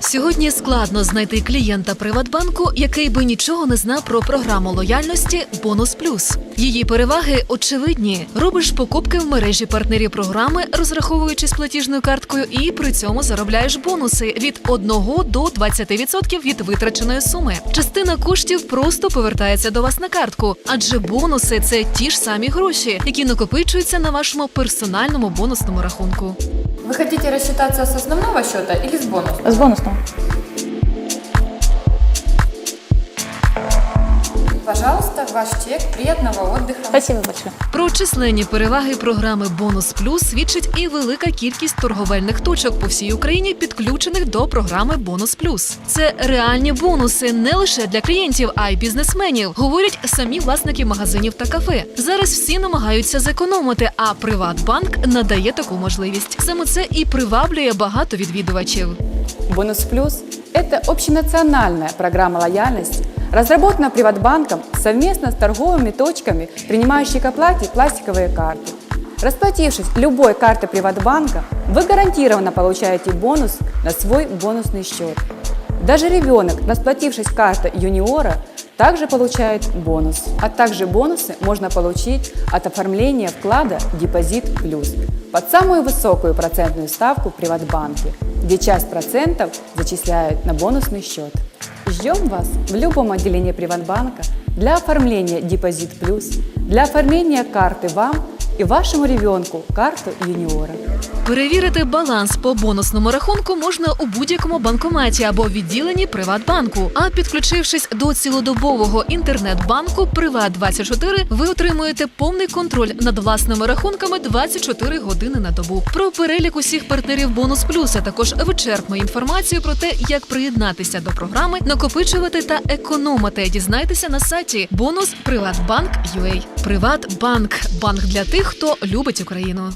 Сьогодні складно знайти клієнта Приватбанку, який би нічого не знав про програму лояльності Бонус Плюс. Її переваги очевидні. Робиш покупки в мережі партнерів програми, розраховуючись платіжною карткою, і при цьому заробляєш бонуси від 1 до 20% від витраченої суми. Частина коштів просто повертається до вас на картку, адже бонуси це ті ж самі гроші, які накопичуються на вашому персональному бонусному рахунку. Вы хотите рассчитаться с основного счета или с бонусного? С бонусом. Пожалуйста, ваш чек. Приятного отдыха. Спасибо большое. Про численні переваги програми Бонус Плюс свідчить і велика кількість торговельних точок по всій Україні, підключених до програми Бонус Плюс. Це реальні бонуси не лише для клієнтів, а й бізнесменів, говорять самі власники магазинів та кафе. Зараз всі намагаються зекономити, а Приватбанк надає таку можливість. Саме це і приваблює багато відвідувачів. Бонус Плюс – это общенациональная программа лояльности, разработана Приватбанком совместно с торговыми точками, принимающими к оплате пластиковые карты. Расплатившись любой картой Приватбанка, вы гарантированно получаете бонус на свой бонусный счет. Даже ребенок, расплатившись картой юниора, также получает бонус. А также бонусы можно получить от оформления вклада «Депозит плюс» под самую высокую процентную ставку в Приватбанке, где часть процентов зачисляют на бонусный счет. Ждем вас в любом отделении Приватбанка для оформления «Депозит плюс», для оформления карты вам и вашему ребенку карту юниора. Перевірити баланс по бонусному рахунку можна у будь-якому банкоматі або відділенні Приватбанку. А підключившись до цілодобового інтернет-банку Приват24, ви отримуєте повний контроль над власними рахунками 24 години на добу. Про перелік усіх партнерів Бонус Плюс, а також вичерпну інформацію про те, як приєднатися до програми, накопичувати та економити. Дізнайтеся на сайті бонус Приватбанк.ua. Приватбанк банк для тих, хто любить Україну.